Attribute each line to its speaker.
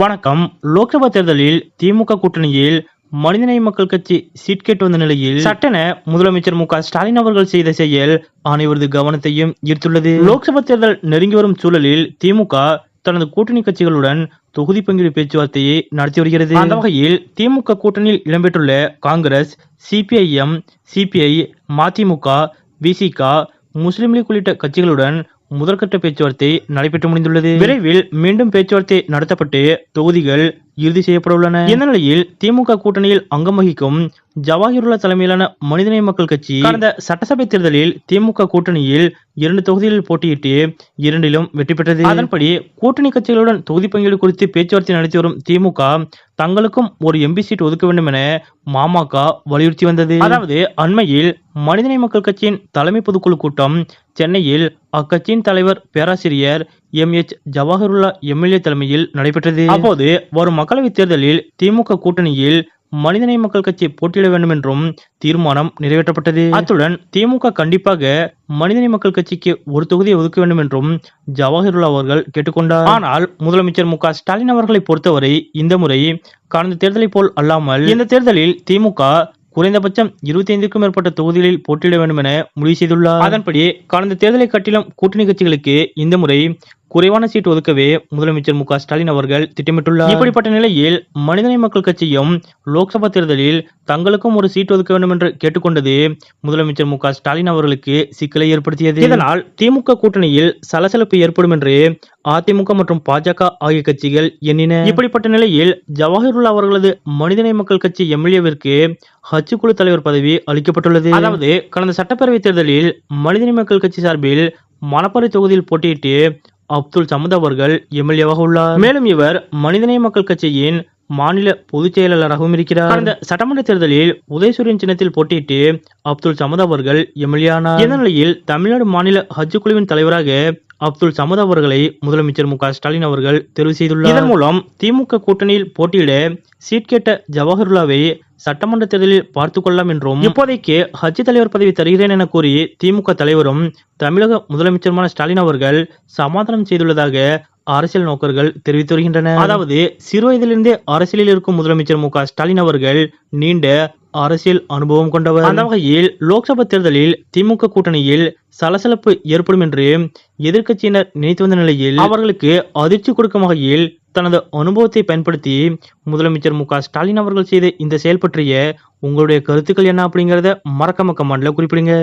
Speaker 1: வணக்கம். லோக்சபா தேர்தலில் திமுக கூட்டணியில் மனிதநேய மக்கள் கட்சி சீட் கேட்டு வந்த நிலையில் சட்டென முதலமைச்சர் மு க ஸ்டாலின் அவர்கள் செய்த செயல் அனைவரது கவனத்தையும் ஈர்த்துள்ளது. லோக்சபா தேர்தல் நெருங்கி வரும் சூழலில் திமுக தனது கூட்டணி கட்சிகளுடன் தொகுதி பங்கீடு பேச்சுவார்த்தையை நடத்தி வருகிறது. அந்த வகையில் திமுக கூட்டணியில் இடம்பெற்றுள்ள காங்கிரஸ் சிபிஐஎம் சிபிஐ மதிமுக விசிக முஸ்லிம் லீக் உள்ளிட்ட கட்சிகளுடன் முதற்கட்ட பேச்சுவார்த்தை நடைபெற்று முடிந்துள்ளது. விரைவில் மீண்டும் பேச்சுவார்த்தை நடத்தப்பட்டு தொகுதிகள் இறுதி செய்யப்பட உள்ளன. இந்த நிலையில் திமுக கூட்டணியில் அங்கம் வகிக்கும் ஜவாஹிருல்லா தலைமையிலான மனிதநேய மக்கள் கட்சி கடந்த சட்டசபை தேர்தலில் திமுக கூட்டணியில் இரண்டு தொகுதிகளில் போட்டியிட்டு இரண்டிலும் வெற்றி பெற்றது. அதன்படி கூட்டணி கட்சிகளுடன் தொகுதி பங்கீடு குறித்து பேச்சுவார்த்தை நடத்தி வரும் திமுக தங்களுக்கும் ஒரு எம்பி சீட் ஒதுக்க வேண்டும் என மாமக வலியுறுத்தி வந்தது. அதாவது அண்மையில் மனிதநேய மக்கள் கட்சியின் தலைமை பொதுக்குழு கூட்டம் சென்னையில் அக்கட்சியின் தலைவர் பேராசிரியர் எம் எச் ஜவாஹருல்லா எம்எல்ஏ தலைமையில் நடைபெற்றது. அப்போது வரும் மக்களவைத் தேர்தலில் திமுக கூட்டணியில் மனிதநேய மக்கள் கட்சி போட்டியிட வேண்டும் என்றும் தீர்மானம் நிறைவேற்றப்பட்டது. அத்துடன் திமுக கண்டிப்பாக மனிதநேய மக்கள் கட்சிக்கு ஒரு தொகுதியை ஒதுக்க வேண்டும் என்றும் ஜவஹர்லால் அவர்கள் கேட்டுக்கொண்டார். ஆனால் முதலமைச்சர் மு ஸ்டாலின் அவர்களை பொறுத்தவரை இந்த முறை கடந்த தேர்தலை போல் அல்லாமல் இந்த தேர்தலில் திமுக குறைந்தபட்சம் இருபத்தி ஐந்துக்கும் மேற்பட்ட தொகுதிகளில் போட்டியிட வேண்டும் என முடிவு செய்துள்ளார். அதன்படி கடந்த தேர்தலை கட்டிலும் கூட்டணி கட்சிகளுக்கு இந்த முறை குறைவான சீட் ஒதுக்கவே முதலமைச்சர் மு ஸ்டாலின் அவர்கள் திட்டமிட்டுள்ளார். இப்படிப்பட்ட நிலையில் மனிதநேய மக்கள் கட்சியும் லோக்சபா தேர்தலில் தங்களுக்கும் ஒரு சீட் ஒதுக்க வேண்டும் என்று கேட்டுக்கொண்டது முதலமைச்சர் மு ஸ்டாலின் அவர்களுக்கு சிக்கலை ஏற்படுத்தியது. இதனால் திமுக கூட்டணியில் சலசலப்பு ஏற்படும் என்று அதிமுக மற்றும் பாஜக ஆகிய கட்சிகள் எண்ணின. இப்படிப்பட்ட நிலையில் ஜவஹர்லால் அவர்களது மனிதநேய மக்கள் கட்சி எம்எல்ஏவிற்கு ஹச்சு குழு தலைவர் பதவி அளிக்கப்பட்டுள்ளது. அதாவது கடந்த சட்டப்பேரவை தேர்தலில் மனிதநேய மக்கள் கட்சி சார்பில் மணப்பாறை தொகுதியில் போட்டியிட்டு அப்துல் சமத் அவர்கள் எம்எல்ஏவாக உள்ளார். மேலும் இவர் மனிதநேய மக்கள் கட்சியின் மாநில பொதுச் செயலாளராகவும் இருக்கிறார். கடந்த சட்டமன்ற தேர்தலில் உதயசூரியன் சின்னத்தில் போட்டியிட்டு அப்துல் சமத் அவர்கள் எம்எல்ஏ ஆனார். இந்த நிலையில் தமிழ்நாடு மாநில ஹஜ் குழுவின் தலைவராக அப்துல் சமத் அவர்களை முதலமைச்சர் மு ஸ்டாலின் அவர்கள் தெரிவு செய்துள்ளார். இதன் மூலம் திமுக கூட்டணியில் போட்டியிட சீட் கேட்ட ஜவஹர்லாவை சட்டமன்ற தேர்தலில் பார்த்துக் கொள்ளலாம் என்றும் இப்போதைக்கு ஹஜ் தலைவர் பதவி தருகிறேன் என கூறி திமுக தலைவரும் தமிழக முதலமைச்சருமான ஸ்டாலின் அவர்கள் சமாதானம் செய்துள்ளதாக அரசியல் நோக்கர்கள் தெரிவித்து வருகின்றனர். அதாவது சிறு வயதிலிருந்தே அரசியலில் இருக்கும் முதலமைச்சர் மு க ஸ்டாலின் அவர்கள் நீண்ட அரசியல் அனுபவம் கொண்டவர். அந்த வகையில் லோக்சபா தேர்தலில் திமுக கூட்டணியில் சலசலப்பு ஏற்படும் என்று எதிர்க்கட்சியினர் நினைத்து வந்த நிலையில் அவர்களுக்கு அதிர்ச்சி கொடுக்கும் வகையில் தனது அனுபவத்தை பயன்படுத்தி முதலமைச்சர் மு ஸ்டாலின் அவர்கள் செய்த இந்த செயல் பற்றிய உங்களுடைய கருத்துக்கள் என்ன அப்படிங்கறத மறக்காம கமெண்ட்ல குறிப்பிடுங்க.